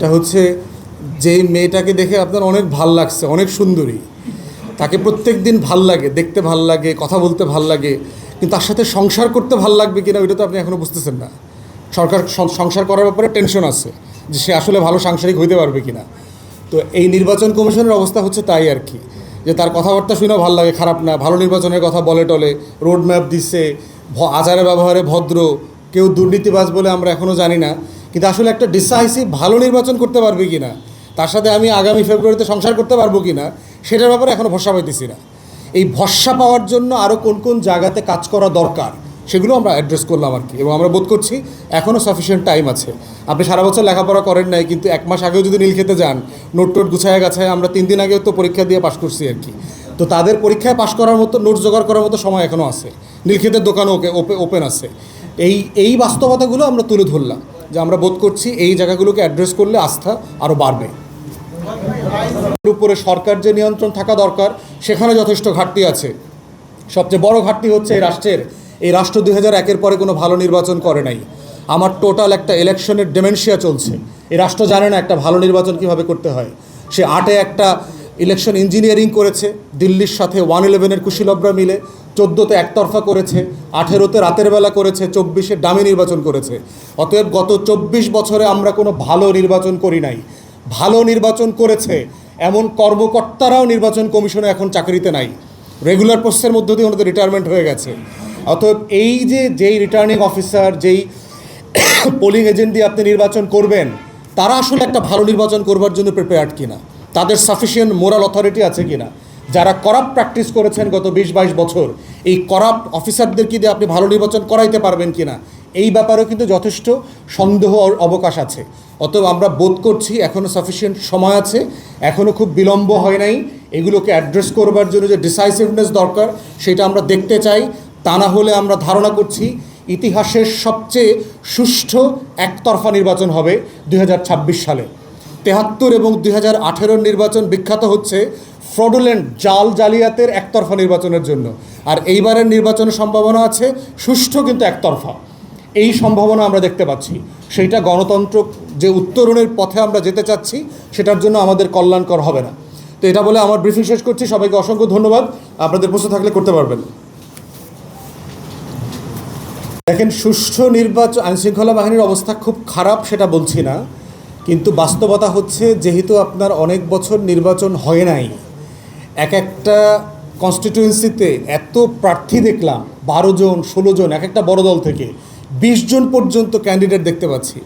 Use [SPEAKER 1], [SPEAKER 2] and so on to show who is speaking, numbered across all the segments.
[SPEAKER 1] এটা হচ্ছে যে মেয়েটাকে দেখে আপনার অনেক ভালো লাগছে, অনেক সুন্দরী। তাকে প্রত্যেক দিন ভালো লাগে, দেখতে ভালো লাগে, কথা বলতে ভালো লাগে, কিন্তু তার সাথে সংসার করতে ভালো লাগবে কিনা ওইটা তো আপনি এখনও বুঝতেছেন না। সরকার সংসার করার ব্যাপারে টেনশন আছে যে সে আসলে ভালো সাংসারিক হইতে পারবে কিনা। তো এই নির্বাচন কমিশনের অবস্থা হচ্ছে তাই আর কি, যে তার কথাবার্তা শুনেও ভালো লাগে, খারাপ না, ভালো নির্বাচনের কথা বলে টলে রোড ম্যাপ দিচ্ছে ভ- আচারে ব্যবহারে ভদ্র, কেউ দুর্নীতিবাজ বলে আমরা এখনও জানি না। কিন্তু আসলে একটা ডিসাইসিভ ভালো নির্বাচন করতে পারবে কি না তার সাথে আমি আগামী ফেব্রুয়ারিতে সংসার করতে পারব কি না সেটার ব্যাপারে এখনও ভরসা পাইতেছি না। এই ভরসা পাওয়ার জন্য আরও কোন কোন জায়গাতে কাজ করা দরকার, সেগুলো আমরা অ্যাড্রেস করলাম আর কি এবং আমরা বোধ করছি এখনও সাফিসিয়েন্ট টাইম আছে। আপনি সারা বছর লেখাপড়া করেন নাই, কিন্তু এক মাস আগেও যদি নীল খেতে যান, নোট টোট গুছায় গাছায় আমরা তিন দিন আগেও তো পরীক্ষা দিয়ে পাশ করছি আর কি। তো তাদের পরীক্ষায় পাশ করার মতো, নোট জোগাড় করার মতো সময় এখনও আছে। নীলক্ষেতের দোকানও ওকে ওপেন আছে। এই এই বাস্তবতাগুলো আমরা তুলে ধরলাম। যে আমরা বোধ করছি এই জায়গাগুলোকে অ্যাড্রেস করলে আস্থা আরও বাড়বে। উপরে সরকার যে নিয়ন্ত্রণ থাকা দরকার, সেখানে যথেষ্ট ঘাটতি আছে। সবচেয়ে বড় ঘাটতি হচ্ছে এই রাষ্ট্রের। এই রাষ্ট্র দুই হাজার একের পরে কোনো ভালো নির্বাচন করে নাই। আমার টোটাল একটা ইলেকশনের ডেমেনশিয়া চলছে। এই রাষ্ট্র জানে না একটা ভালো নির্বাচন কীভাবে করতে হয়। সে আটে একটা ইলেকশন ইঞ্জিনিয়ারিং করেছে, দিল্লির সাথে ওয়ান ইলেভেনের কুশীলবরা মিলে, চোদ্দোতে একতরফা করেছে, আঠেরোতে রাতের বেলা করেছে, চব্বিশে ডামি নির্বাচন করেছে। অতএব গত চব্বিশ বছরে আমরা কোনো ভালো নির্বাচন করি নাই। ভালো নির্বাচন করেছে, এমন কর্মকর্তারাও নির্বাচন কমিশনে এখন চাকরিতে নাই। রেগুলার পোস্টের মধ্য দিয়ে ওনাদের রিটায়ারমেন্ট হয়ে গেছে। অতএব এই যে, যেই রিটার্নিং অফিসার যেই পোলিং এজেন্ট দিয়ে আপনি নির্বাচন করবেন, তারা আসলে একটা ভালো নির্বাচন করবার জন্য প্রিপেয়ার্ড কিনা। তাদের সাফিসিয়েন্ট মোরাল অথরিটি আছে কিনা? যারা করাপ্ট প্র্যাকটিস করেছেন গত বিশ বাইশ বছর, এই করাপ্ট অফিসারদেরকে দিয়ে আপনি ভালো নির্বাচন করাইতে পারবেন কিনা? এই ব্যাপারেও কিন্তু যথেষ্ট সন্দেহ অবকাশ আছে। অতএব আমরা বোধ করছি এখনও সাফিসিয়েন্ট সময় আছে এখনও খুব বিলম্ব হয় নাই। এগুলোকে অ্যাড্রেস করবার জন্য যে ডিসাইসিভনেস দরকার, সেটা আমরা দেখতে চাই। তা না হলে আমরা ধারণা করছি ইতিহাসের সবচেয়ে সুষ্ঠু একতরফা নির্বাচন হবে দুই হাজার ছাব্বিশ সালে। তেহাত্তর এবং দুই হাজার নির্বাচন বিখ্যাত হচ্ছে ফ্রডুলেন্ট জাল জালিয়াতের একতরফা নির্বাচনের জন্য। আর এইবারের নির্বাচনের সম্ভাবনা আছে সুষ্ঠু কিন্তু একতরফা। এই সম্ভাবনা আমরা দেখতে পাচ্ছি। সেইটা গণতন্ত্র যে উত্তরণের পথে আমরা যেতে চাচ্ছি, সেটার জন্য আমাদের কল্যাণকর হবে না। তো এটা বলে আমার ব্রিফিং শেষ করছি। সবাইকে অসংখ্য ধন্যবাদ। আপনাদের প্রশ্ন থাকলে করতে পারবেন। দেখেন, সুষ্ঠু নির্বাচন আইনশৃঙ্খলা বাহিনীর অবস্থা খুব খারাপ, সেটা বলছি না। কিন্তু বাস্তবতা হচ্ছে যেহেতু আপনার অনেক বছর নির্বাচন হয় নাই, এক একটা কনস্টিটিউয়েন্সিতে এত প্রার্থী দেখলাম, বারো জন, ষোলো জন, এক একটা বড় দল থেকে বিশ জন পর্যন্ত ক্যান্ডিডেট দেখতে পাচ্ছি।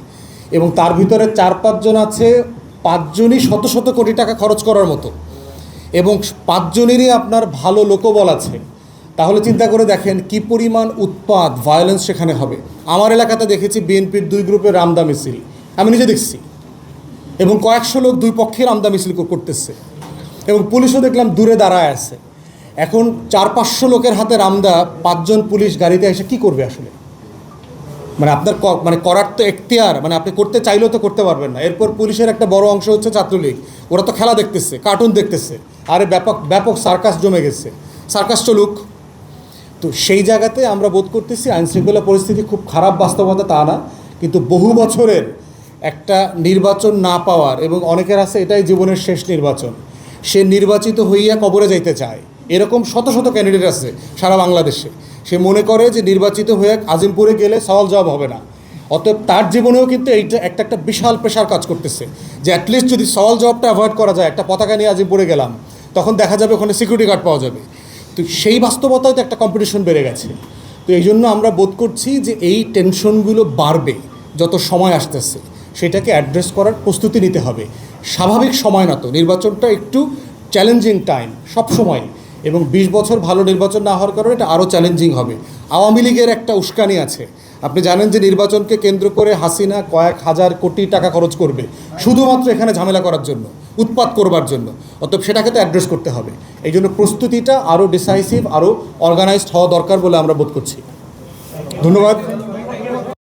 [SPEAKER 1] এবং তার ভিতরে চার পাঁচজন আছে পাঁচজনই শত শত কোটি টাকা খরচ করার মতো। এবং পাঁচজনেরই আপনার ভালো লোকবল আছে। তাহলে চিন্তা করে দেখেন কি পরিমাণ উৎপাদ ভায়োলেন্স সেখানে হবে। আমার এলাকাতে দেখেছি বিএনপির দুই গ্রুপের রামদা মিছিল। আমি নিজে দেখছি। এবং কয়েকশো লোক দুই পক্ষের আমদা মিছিল করতেছে। এবং পুলিশও দেখলাম দূরে দাঁড়ায় আছে। এখন চার পাঁচশো লোকের হাতে রামদা, পাঁচজন পুলিশ গাড়িতে এসে কি করবে আসলে? মানে আপনার মানে করার তো এখতিয়ার মানে আপনি করতে চাইলেও তো করতে পারবেন না। এরপর পুলিশের একটা বড় অংশ হচ্ছে ছাত্রলীগ। ওরা তো খেলা দেখতেছে, কার্টুন দেখতেছে। আরে ব্যাপক ব্যাপক সার্কাস জমে গেছে। সার্কাস চলুক তো সেই জায়গাতে আমরা বোধ করতেছি আইনশৃঙ্খলা পরিস্থিতি খুব খারাপ, বাস্তবতা তা না। কিন্তু বহু বছরের একটা নির্বাচন না পাওয়ার, এবং অনেকের আছে এটাই জীবনের শেষ নির্বাচন, সে নির্বাচিত হইয়া কবরে যাইতে চায়। এরকম শত শত ক্যান্ডিডেট আছে সারা বাংলাদেশে। সে মনে করে যে নির্বাচিত হয়ে আজিমপুরে গেলে সওয়াল জবাব হবে না। অতএব তার জীবনেও কিন্তু এইটা একটা একটা বিশাল প্রেশার কাজ করতেছে যে অ্যাটলিস্ট যদি সওয়াল জবাবটা অ্যাভয়েড করা যায়, একটা পতাকা নিয়ে আজিমপুরে গেলাম, তখন দেখা যাবে ওখানে সিকিউরিটি গার্ড পাওয়া যাবে। তো সেই বাস্তবতায় তো একটা কম্পিটিশন বেড়ে গেছে। তো এই জন্য আমরা বোধ করছি যে এই টেনশনগুলো বাড়বে, যত সময় আসতেছে। সেটাকে অ্যাড্রেস করার প্রস্তুতি নিতে হবে। স্বাভাবিক সময় না তো, নির্বাচনটা একটু চ্যালেঞ্জিং টাইম সব সময়। এবং বিশ বছর ভালো নির্বাচন না হওয়ার কারণে এটা আরও চ্যালেঞ্জিং হবে। আওয়ামী লীগের একটা উস্কানি আছে। আপনি জানেন যে নির্বাচনকে কেন্দ্র করে হাসিনা কয়েক হাজার কোটি টাকা খরচ করবে, শুধুমাত্র এখানে ঝামেলা করার জন্য, উৎপাত করবার জন্য। অতএব সেটাকে তো অ্যাড্রেস করতে হবে। এই জন্য প্রস্তুতিটা আরও ডিসাইসিভ আরও অর্গানাইজড হওয়া দরকার বলে আমরা বোধ করছি। ধন্যবাদ।